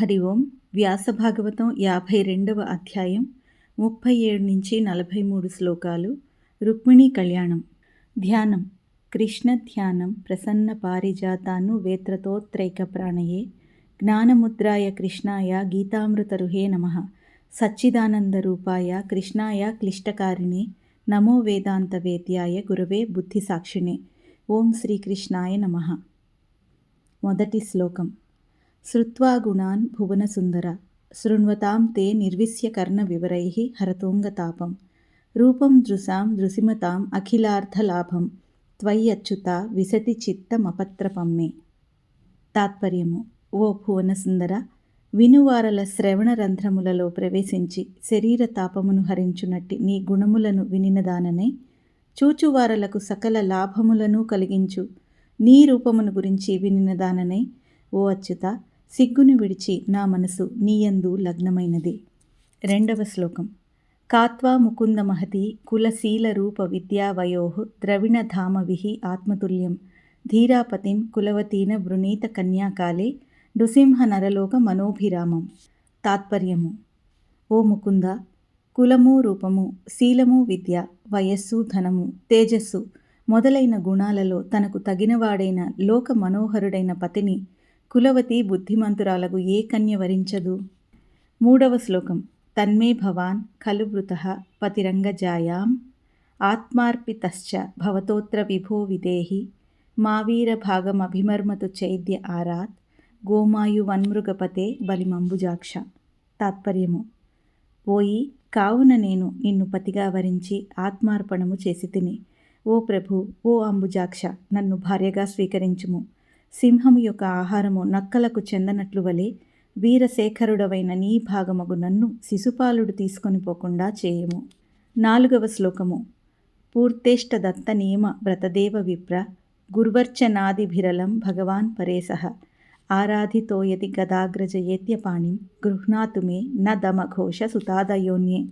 హరి ఓం. వ్యాస భాగవతం యాభై రెండవ అధ్యాయం ముప్పై ఏడు నుంచి నలభై మూడు శ్లోకాలు. రుక్మిణీ కళ్యాణం. ధ్యానం. కృష్ణ ధ్యానం ప్రసన్న పారిజాతాను వేత్రతోత్రైక ప్రాణయే. జ్ఞానముద్రాయ కృష్ణాయ గీతామృతరుహే నమ. సచ్చిదానంద రూపాయ కృష్ణాయ క్లిష్టకారిణి. నమో వేదాంత వేద్యాయ గురవే బుద్ధి సాక్షిణే. ఓం శ్రీకృష్ణాయ నమ. మొదటి శ్లోకం. శ్రుత్వా గుణాన్ భువనసుందర శృణ్వతాం తే నిర్విశ్యకర్ణవివరై హరతోంగతాపం రూపం దృశాం దృశిమతాం అఖిలార్థలాభం త్వయ్యచ్యుత విసతి చిత్తమపత్రపమ్మే. తాత్పర్యము. ఓ భువనసుందర వినువారల శ్రవణ రంధ్రములలో ప్రవేశించి శరీర తాపమును హరించునట్టి నీ గుణములను వినినదాననే చూచువారలకు సకల లాభములను కలిగించు నీ రూపమును గురించి వినినదాననే ఓ అచ్యుత సిగ్గును విడిచి నా మనసు నీయందు లగ్నమైనది. రెండవ శ్లోకం. కాత్వా ముకుంద మహతి కులశీల రూప విద్యావయో ద్రవిణధామవిహి ఆత్మతుల్యం. ధీరాపతిం కులవతీన వృణీత కన్యాకాలే నృసింహ నరలోక మనోభిరామం. తాత్పర్యము. ఓ ముకుంద! కులము రూపము శీలము విద్య వయస్సు ధనము తేజస్సు మొదలైన గుణాలలో తనకు తగినవాడైన లోక మనోహరుడైన పతిని కులవతి బుద్ధిమంతురాలకు ఏ కన్య వరించదు? మూడవ శ్లోకం. తన్మే భవాన్ ఖలు వృత పతిరంగజాయాం ఆత్మార్పితశ్చ భవతోత్ర విభో విదేహి మావీర భాగమభిమర్మతు చైద్య ఆరాత్ గోమాయువన్మృగపతే బలిమంబుజాక్ష. తాత్పర్యము. ఓయి కావున నేను నిన్ను పతిగా వరించి ఆత్మార్పణము చేసి తిని. ఓ ప్రభు ఓ అంబుజాక్ష నన్ను భార్యగా స్వీకరించుము. సింహము యొక్క ఆహారము నక్కలకు చెందనట్లు వలె వీరశేఖరుడవైన నీ భాగమగు నన్ను శిశుపాలుడు తీసుకొని పోకుండా చేయము. నాలుగవ శ్లోకము. పూర్తేష్ట దత్త నియమ వ్రతదేవ విప్ర గుర్వర్చనాదిభిరలం భగవాన్ పరేశః. ఆరాధితోయతి గదాగ్రజయేత్యపాణిం గృహ్ణాతుమే న దమఘోష సుతాదయోన్యే.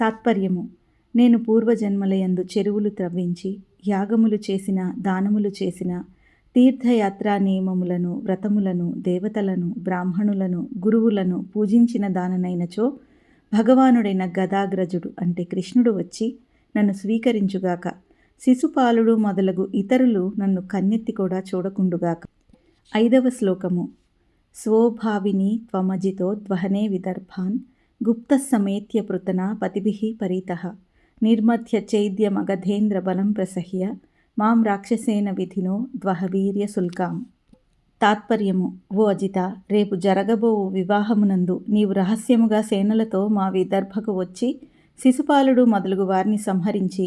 తాత్పర్యము. నేను పూర్వజన్మలయందు చెరువులు త్రవ్వించి యాగములు చేసిన దానములు చేసిన తీర్థయాత్రా నియమములను వ్రతములను దేవతలను బ్రాహ్మణులను గురువులను పూజించిన దాననైనచో భగవానుడైన గదాగ్రజుడు అంటే కృష్ణుడు వచ్చి నన్ను స్వీకరించుగాక. శిశుపాలుడు మొదలగు ఇతరులు నన్ను కన్నెత్తి కూడా చూడకుండుగాక. ఐదవ శ్లోకము. స్వోభావిని త్వమజితో ధ్వహనే విదర్భాన్ గుప్త సమేత్య పృతనా పతిభి పరితః. నిర్మధ్య చైద్యమగధేంద్ర బలం ప్రసహ్య మాం రాక్షసేన విధినో ద్వహవీర్య శుల్కాం తాత్పర్యము ఓ అజిత రేపు జరగబోవు వివాహమునందు నీవు రహస్యముగా సేనలతో మా విదర్భకు వచ్చి శిశుపాలుడు మొదలగు వారిని సంహరించి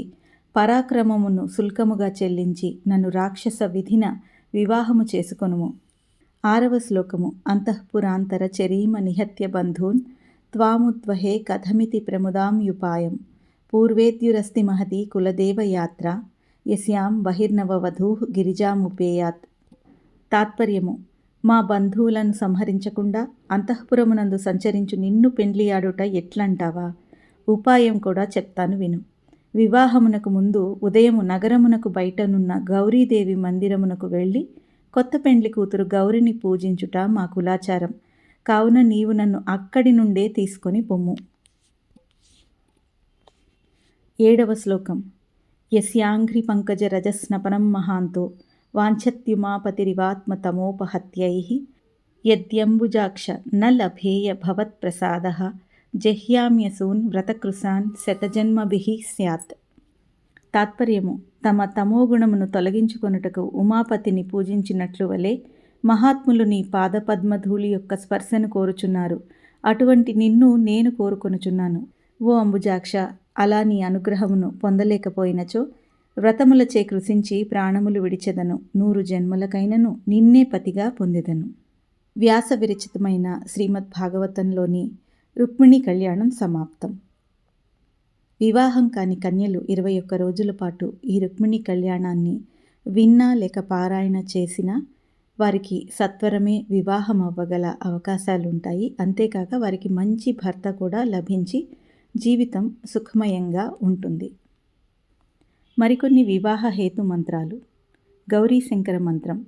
పరాక్రమమును శుల్కముగా చెల్లించి నన్ను రాక్షస విధిన వివాహము చేసుకొనుము. ఆరవ శ్లోకము అంతఃపురాంతర చరీమ నిహత్య బంధూన్ త్వాముద్వహే కథమితి ప్రముదాం యుపాయం పూర్వేద్యురస్తి మహతి కులదేవయాత్ర యస్యాం బహిర్నవవధూ గిరిజాముపేయాత్. తాత్పర్యము మా బంధువులను సంహరించకుండా అంతఃపురమునందు సంచరించు నిన్ను పెండ్లియాడుట ఎట్లంటావా? ఉపాయం కూడా చెప్తాను విను. వివాహమునకు ముందు ఉదయము నగరమునకు బయటనున్న గౌరీదేవి మందిరమునకు వెళ్ళి కొత్త పెండ్లి కూతురు గౌరిని పూజించుట మా కులాచారం. కావున నీవు నన్ను అక్కడి నుండే తీసుకొని పొమ్ము. ఏడవ శ్లోకం. యస్యాంఘ్రి పంకజ రజస్నపనం మహాంతో వాంఛత్యుమాపతిరివాత్మతమోపహత్యై యద్యంబుజాక్ష న లభేయ భవత్ప్రసాద జహ్యామ్యసూన్ వ్రతకృశాన్ శతజన్మభిః స్యాత్ తాత్పర్యము తమ తమోగుణమును తొలగించుకొనుటకు ఉమాపతిని పూజించినట్లు వలె మహాత్ములు నీ పాదపద్మధూళి యొక్క స్పర్శను కోరుచున్నారు. అటువంటి నిన్ను నేను కోరుకొనుచున్నాను. ఓ అంబుజాక్ష అలా నీ అనుగ్రహమును పొందలేకపోయినచో వ్రతములచే కృషించి ప్రాణములు విడిచెదను. నూరు జన్మలకైనను నిన్నే పతిగా పొందెదను. వ్యాస విరచితమైన శ్రీమద్ భాగవతంలోని రుక్మిణి కళ్యాణం సమాప్తం. వివాహం కాని కన్యలు ఇరవై ఒక్క రోజుల పాటు ఈ రుక్మిణి కళ్యాణాన్ని విన్నా లేక పారాయణ చేసినా వారికి సత్వరమే వివాహం అవ్వగల అవకాశాలుంటాయి. అంతేకాక వారికి మంచి భర్త కూడా లభించి జీవితం సుఖమయంగా ఉంటుంది. మరికొన్ని వివాహ హేతు మంత్రాలు. గౌరీ శంకర మంత్రం.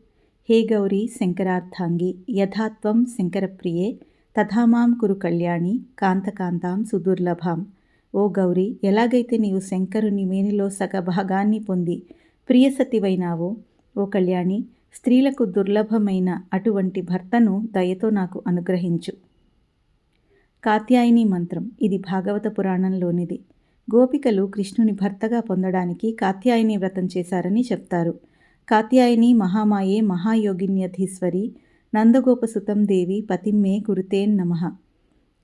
హే గౌరీ శంకరార్థాంగి యథాత్వం శంకరప్రియే తథామాం కురు కళ్యాణి కాంతకాంతాం సుదుర్లభాం. ఓ గౌరీ ఎలాగైతే నీవు శంకరుని మేనిలో సగ భాగాన్ని పొంది ప్రియసతివైనావో ఓ కళ్యాణి స్త్రీలకు దుర్లభమైన అటువంటి భర్తను దయతో నాకు అనుగ్రహించు. కాత్యాయని మంత్రం. ఇది భాగవత పురాణంలోనిది. గోపికలు కృష్ణుని భర్తగా పొందడానికి కాత్యాయని వ్రతం చేశారని చెప్తారు. కాత్యాయని మహామాయే మహాయోగిన్యధీశ్వరి నందగోపసుతం దేవి పతిమ్మే గురుతేన్ నమ.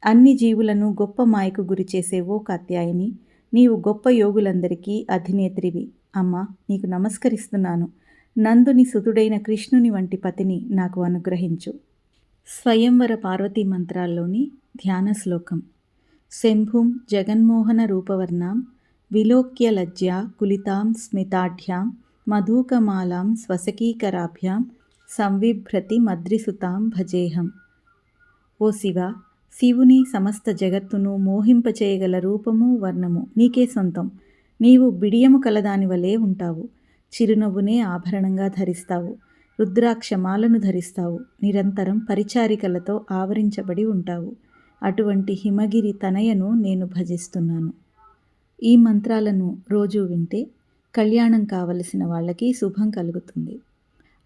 అన్ని జీవులను గొప్ప మాయకు గురి చేసే ఓ కాత్యాయని నీవు గొప్ప యోగులందరికీ అధినేత్రివి. అమ్మ నీకు నమస్కరిస్తున్నాను. నందుని సుతుడైన కృష్ణుని వంటి పతిని నాకు అనుగ్రహించు. స్వయంవర పార్వతీ మంత్రాల్లోని ధ్యాన శ్లోకం. శంభుం జగన్మోహన రూపవర్ణాం విలోక్య లజ్జా కులితాం స్మితాఢ్యాం మధూకమాలాం స్వసకీకరాభ్యాం సంవిభ్రతి మద్రిసుతాం భజేహం. ఓ శివ శివుని సమస్త జగత్తును మోహింపచేయగల రూపము వర్ణము నీకే సొంతం. నీవు బిడియము కలదాని వలే ఉంటావు. చిరునవ్వునే ఆభరణంగా ధరిస్తావు. రుద్రాక్షమాలను ధరిస్తావు. నిరంతరం పరిచారికలతో ఆవరించబడి ఉంటావు. అటువంటి హిమగిరి తనయను నేను భజిస్తున్నాను. ఈ మంత్రాలను రోజు వింటే కళ్యాణం కావలసిన వాళ్ళకి శుభం కలుగుతుంది.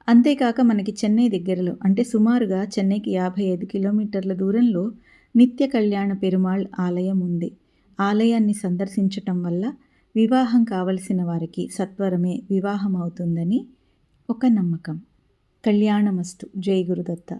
అంతేకాక మనకి చెన్నై దగ్గరలో అంటే సుమారుగా చెన్నైకి యాభై ఐదు కిలోమీటర్ల దూరంలో నిత్య కళ్యాణ పెరుమాళ్ ఆలయం ఉంది. ఆలయాన్ని సందర్శించటం వల్ల వివాహం కావలసిన వారికి సత్వరమే వివాహం అవుతుందని ఒక నమ్మకం. కళ్యాణమస్తు. జై గురుదత్త.